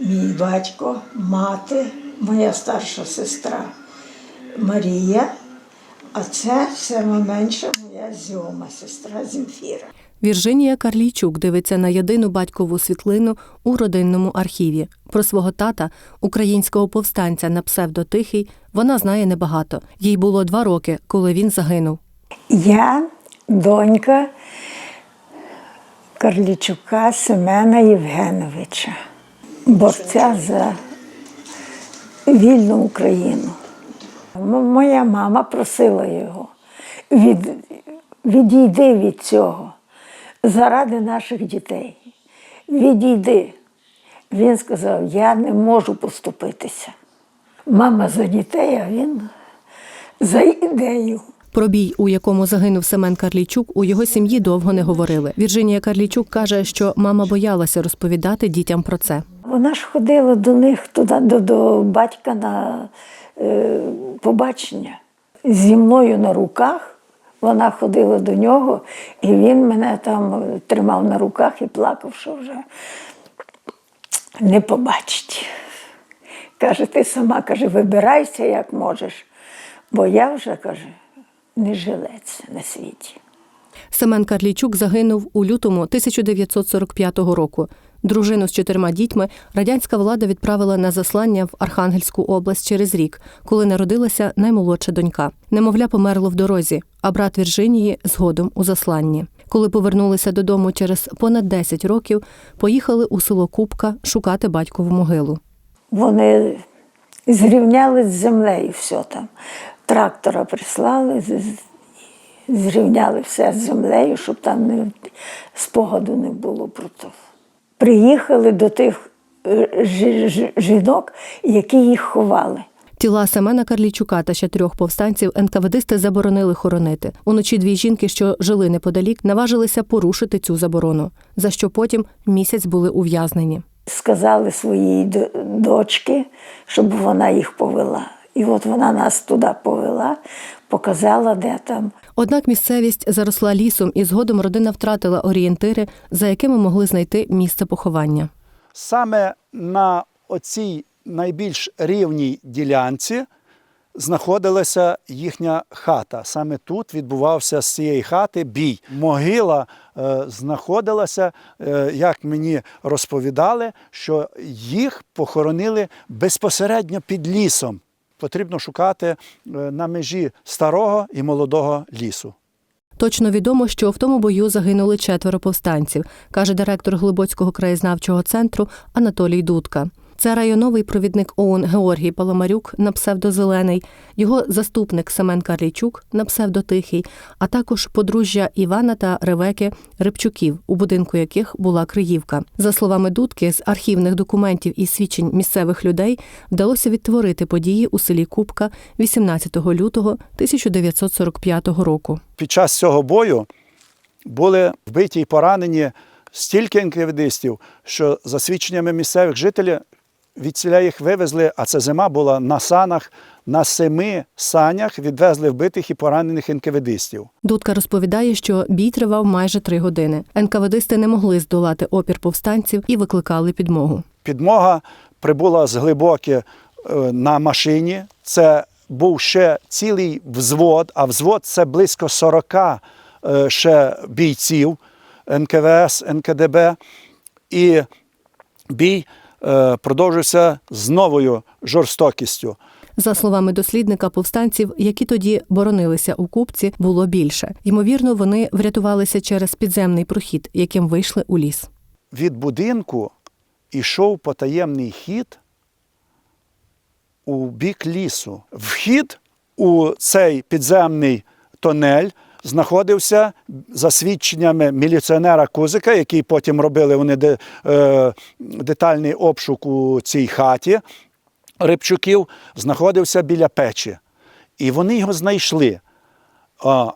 мій батько, мати, моя старша сестра Марія, а це саме менша моя зьома, сестра Земфіра. Віржинія Карлійчук дивиться на єдину батькову світлину у родинному архіві. Про свого тата, українського повстанця на псевдо Тихий, вона знає небагато. Їй було два роки, коли він загинув. Я донька Карлічука Семена Євгеновича, борця за вільну Україну. Моя мама просила його, від, відійди від цього заради наших дітей. Відійди. Він сказав, я не можу поступитися. Мама за дітей, а він за ідею. Про бій, у якому загинув Семен Карлійчук, у його сім'ї довго не говорили. Віржинія Карлійчук каже, що мама боялася розповідати дітям про це. Вона ж ходила до них туди, до, до батька на е, побачення. Зі мною на руках вона ходила до нього, і він мене там тримав на руках і плакав, що вже не побачить. Каже, ти сама каже, вибирайся як можеш, бо я вже каже, не жилець на світі. Семен Карлійчук загинув у лютому 1945 року. Дружину з чотирма дітьми радянська влада відправила на заслання в Архангельську область через рік, коли народилася наймолодша донька. Немовля померло в дорозі, а брат Віржинії згодом у засланні. Коли повернулися додому через понад 10 років, поїхали у село Купка шукати батькову могилу. Вони зрівняли з землею все там. Трактора прислали, зрівняли все з землею, щоб там не, спогаду не було про то. Приїхали до тих е, жі- жі- жінок, які їх ховали. Тіла Семена Карлійчука та ще трьох повстанців НКВДисти заборонили хоронити. Уночі дві жінки, що жили неподалік, наважилися порушити цю заборону, за що потім місяць були ув'язнені. Сказали своїй дочці, щоб вона їх повела. І от вона нас туди повела, показала, де там. Однак місцевість заросла лісом, і згодом родина втратила орієнтири, за якими могли знайти місце поховання. Саме на оцій найбільш рівній ділянці знаходилася їхня хата. Саме тут відбувався з цієї хати бій. Могила е, знаходилася, е, як мені розповідали, що їх похоронили безпосередньо під лісом. Потрібно шукати е, на межі старого і молодого лісу. Точно відомо, що в тому бою загинули четверо повстанців, каже директор Глибоцького краєзнавчого центру Анатолій Дудка. Це районовий провідник ОУН Георгій Паламарюк на псевдозелений, його заступник Семен Карлійчук на псевдотихий, а також подружжя Івана та Ревеки Рибчуків, у будинку яких була Криївка. За словами Дудки, з архівних документів і свідчень місцевих людей вдалося відтворити події у селі Купка 18 лютого 1945 року. під час цього бою були вбиті і поранені стільки інквідистів, що за свідченнями місцевих жителів від ціля їх вивезли, а це зима була на санах, на семи санях відвезли вбитих і поранених інквідистів. Дудка розповідає, що бій тривав майже три години. НКВДисти не могли здолати опір повстанців і викликали підмогу. Підмога прибула з глибокі е, на машині. Це був ще цілий взвод, а взвод це близько 40 е, ще бійців НКВС, НКДБ. І бій продовжився з новою жорстокістю. За словами дослідника, повстанців, які тоді боронилися у купці, було більше. Ймовірно, вони врятувалися через підземний прохід, яким вийшли у ліс. Від будинку йшов потаємний хід у бік лісу. Вхід у цей підземний тонель знаходився за свідченнями міліціонера Кузика, який потім робили вони е, детальний обшук у цій хаті Рибчуків, знаходився біля печі. І вони його знайшли.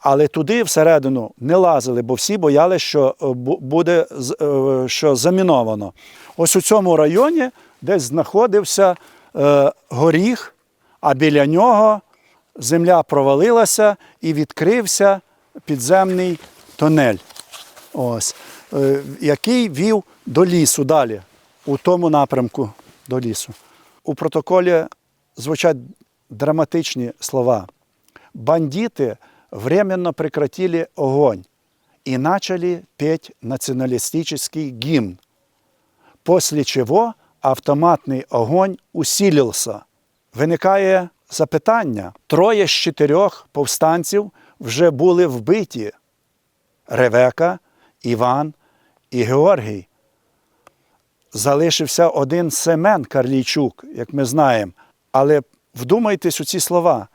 Але туди всередину не лазили, бо всі боялися, що е, буде е, що заміновано. Ось у цьому районі десь знаходився горіх, а біля нього земля провалилася і відкрився підземний тонель, ось, е, який вів до лісу далі, у тому напрямку. до лісу. У протоколі звучать драматичні слова. Бандиты временно прекратили огонь и начали петь националистический гимн, после чего автоматний огонь усилився. Виникає запитання: троє з чотирьох повстанців вже були вбиті: Ревека, Іван і Георгій. Залишився один Семен Карлійчук, як ми знаємо. Але вдумайтесь у ці слова.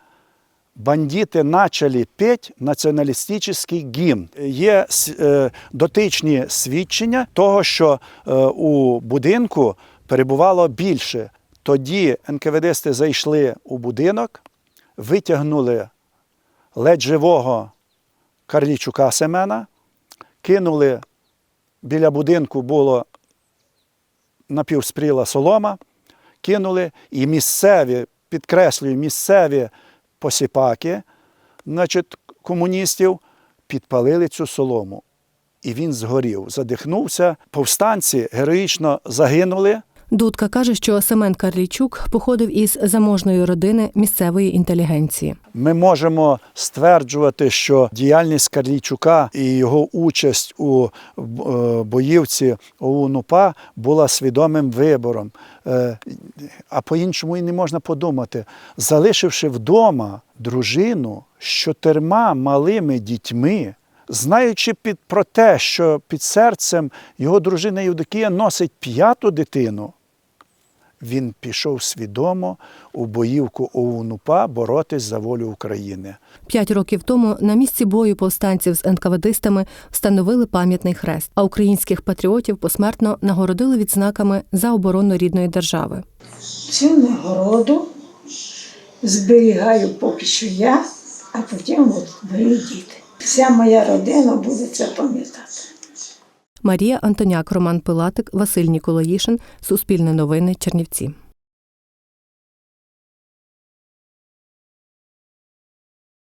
Бандити почали петь націоналістичний гімн. Є е, дотичні свідчення того, що е, у будинку перебувало більше. Тоді НКВДсти зайшли у будинок, витягнули ледь живого Карлічука Семена, кинули біля будинку було напівспріла солома, кинули і місцеві, підкреслюю, місцеві посіпаки, значить, комуністів, підпалили цю солому. І він згорів, задихнувся. Повстанці героїчно загинули. Дудка каже, що Семен Карлійчук походив із заможної родини місцевої інтелігенції. Ми можемо стверджувати, що діяльність Карлійчука і його участь у е, боївці ОУН-УПА була свідомим вибором. Е, А по-іншому і не можна подумати. Залишивши вдома дружину з чотирма малими дітьми, знаючи під, про те, що під серцем його дружина Євдокія носить п'яту дитину, він пішов свідомо у боївку ОУН-УПА боротись за волю України. П'ять років тому на місці бою повстанців з НКВДистами встановили пам'ятний хрест, а українських патріотів посмертно нагородили відзнаками за оборону рідної держави. Цю нагороду зберігаю поки що я, а потім от мої діти. Вся моя родина буде це пам'ятати. Марія Антоняк, Роман Пилатик, Василь Ніколаїшин, Суспільне новини, Чернівці.